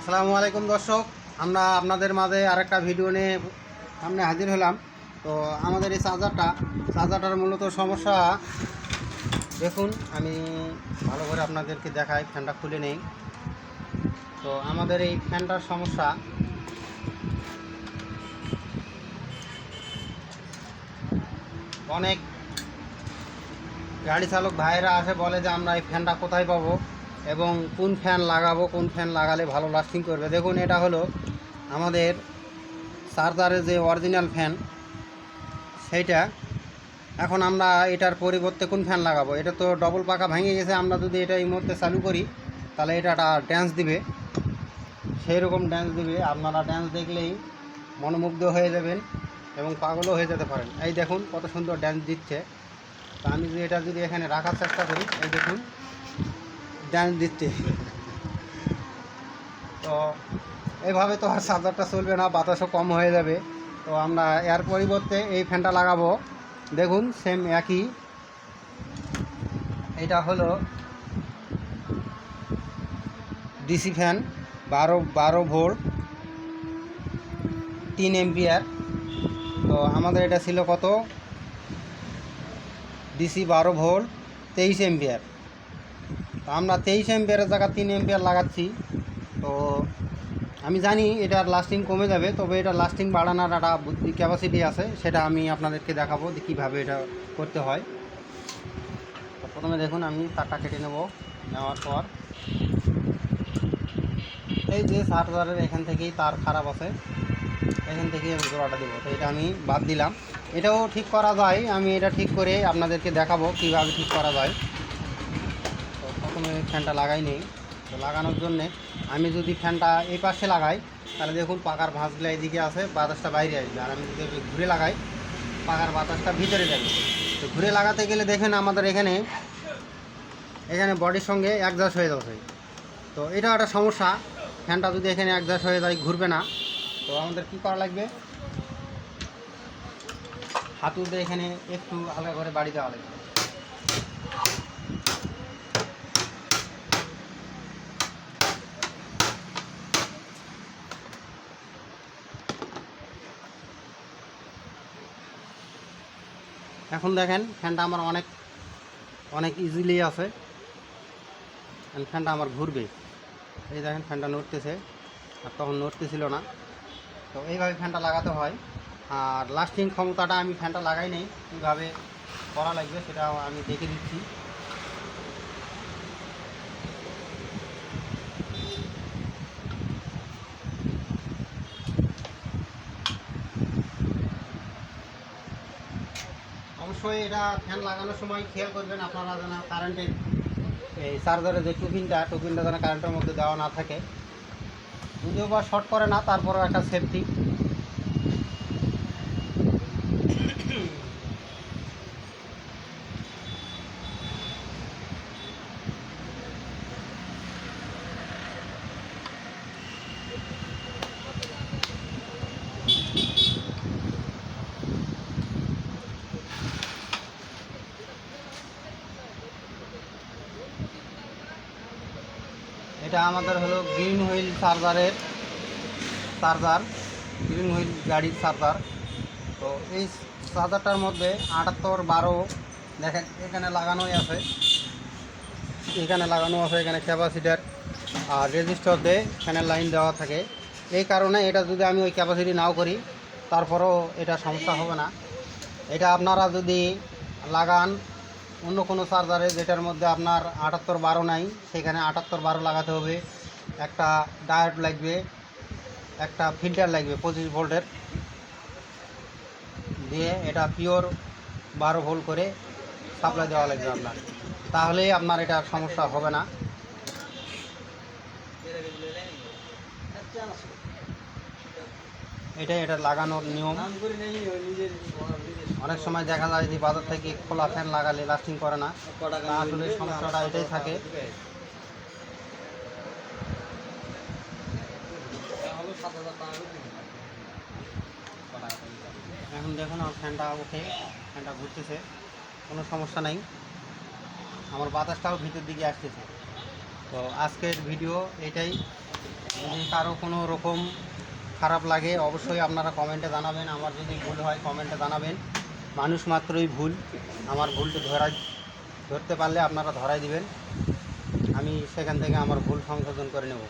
আসসালামু আলাইকুম দর্শক, আমরা আপনাদের মাঝে আরেকটা ভিডিও নিয়ে সামনে হাজির হলাম। তো আমাদের এই চার্জারটা চার্জারটার মূলত সমস্যা, দেখুন, আমি ভালো করে আপনাদেরকে দেখাই, ফ্যানটা খুলে নেই। তো আমাদের এই ফ্যানটার সমস্যা, অনেক গাড়ি চালক ভাইরা আসে, বলে যে আমরা এই ফ্যানটা কোথায় পাবো? এবং কোন ফ্যান লাগাবো, কোন ফ্যান লাগালে ভালো লাস্টিং করবে। দেখুন, এটা হলো আমাদের চার্জারের যে অরিজিনাল ফ্যান সেইটা। এখন আমরা এটার পরিবর্তে কোন ফ্যান লাগাবো? এটা তো ডবল পাকা ভেঙে গেছে। আমরা যদি এটা এই মুহূর্তে চালু করি, তাহলে এটা একটা ড্যান্স দিবে। সেই রকম ড্যান্স দিবে। আপনারা ড্যান্স দেখলেই মনোমুগ্ধ হয়ে যাবেন এবং পাগলও হয়ে যেতে পারেন। এই দেখুন, কত সুন্দর ড্যান্স দিচ্ছে। তা আমি যদি এটা যদি এখানে রাখার চেষ্টা করি, এই দেখুন। ড্যান্স দিতে তো এইভাবে তো আর চার্জারটা চলবে না, বাতাসও কম হয়ে যাবে। তো আমরা এর পরিবর্তে এই ফ্যানটা লাগাবো। দেখুন সেম একই। এটা হলো ডিসি ফ্যান বারো বারো ভোল্ট, তিন এমপিয়ার তো আমাদের এটা ছিল কত? ডিসি বারো ভোল্ট, তেইশ এমপিয়ার আমরা তেইশ এমপিয়ারের জায়গা তিন এমপিয়ার লাগাচ্ছি। তো আমি জানি এটার লাস্টিং কমে যাবে, তবে এটা লাস্টিং বাড়ানোর একটা বুদ্ধি ক্যাপাসিটি আছে, সেটা আমি আপনাদেরকে দেখাবো যে কীভাবে এটা করতে হয়। তো প্রথমে দেখুন, আমি তারটা কেটে নেব নেওয়ার পর। এই যে চার্জারের এখান থেকেই তার খারাপ আছে, এখান থেকে আমি জোড়াটা দেবো। তো এটা আমি বাদ দিলাম। এটাও ঠিক করা যায়, আমি এটা ঠিক করে আপনাদেরকে দেখাবো কীভাবে ঠিক করা যায়। ফ্যানটা লাগাই নেই। তো লাগানোর জন্যে আমি যদি ফ্যানটা এই পাশে লাগাই, তাহলে দেখুন পাকার ভাঁজগুলো এইদিকে আছে, বাতাসটা বাইরে আসবে। আর আমি যদি ঘুরে লাগাই, পাকার বাতাসটা ভিতরে যাবে। তো ঘুরে লাগাতে গেলে দেখেন আমাদের এখানে এখানে বডির সঙ্গে অ্যাডজাস্ট হয়ে যাচ্ছে তো এটা একটা সমস্যা। ফ্যানটা যদি এখানে অ্যাডজাস্ট হয়ে যায়, ঘুরবে না। তো আমাদের কী করা লাগবে? হাতুড়ে এখানে একটু হালকা করে বাড়ি দেওয়া লাগবে এখন দেখেন, ফ্যানটা আমার অনেক অনেক ইজিলি আছে। ফ্যানটা আমার ঘুরবে। এই দেখেন, ফ্যানটা নড়তেছে। আর তখন নড়তেছিল না। তো এইভাবে ফ্যানটা লাগাতে হয়। আর লাস্টিং ক্ষমতাটা আমি ফ্যানটা লাগাই নেই। কীভাবে করা লাগবে সেটা আমি দেখে দিচ্ছি। অবশ্যই এটা ফ্যান লাগানোর সময় খেয়াল করবেন, আপনারা যেন কারেন্টের এই চার্জারের যে টুপিনটা টুপিনটা যেন কারেন্টের মধ্যে দেওয়া না থাকে। যদিও বা শর্ট করে না, তারপরেও একটা সেফটি এটা আমাদের হলো গ্রিন হুইল চার্জারের চার্জার গ্রিন হুইল গাড়ির চার্জার তো এই চার্জারটার মধ্যে আটাত্তর, বারো, দেখেন, এখানে লাগানোই আছে। এখানে লাগানো আছে, এখানে ক্যাপাসিটার আর রেজিস্টার দেয় এখানে লাইন দেওয়া থাকে। এই কারণে এটা যদি আমি ওই ক্যাপাসিটি নাও করি, তারপরেও এটা সমস্যা হবে না। এটা আপনারা যদি লাগান অন্য কোনো চার্জারে যেটার মধ্যে আপনার আটাত্তর বারো নাই, সেখানে আটাত্তর বারো লাগাতে হবে। একটা ডায়োড লাগবে, একটা ফিল্টার লাগবে পঁচিশ ভোল্টের। দিয়ে এটা পিওর বারো ভোল্ট করে সাপ্লাই দেওয়া লাগবে আপনার। তাহলেই আপনার এটা সমস্যা হবে না। এটাই, এটা লাগানোর নিয়ম। অনেক সময় দেখা যায় যে বাজার থেকে খোলা ফ্যান লাগালে লাস্টিং করে না। আসলে সমস্যাটা এটাই থাকে। এখন দেখুন, আমার ফ্যানটা ওঠে ফ্যানটা ঘুরতেছে। কোনো সমস্যা নাই। আমার বাতাসটাও ভিতর দিকে আসতেছে। তো আজকের ভিডিও এটাই। যদি কারও কোনো রকম খারাপ লাগে, অবশ্যই আপনারা কমেন্টে জানাবেন। আমার যদি ভুল হয় কমেন্টে জানাবেন। মানুষ মাত্রই ভুল। আমার ভুলটা ধরাই ধরতে পারলে আপনারা ধরাই দিবেন। আমি সেখান থেকে আমার ভুল সংশোধন করে নেব।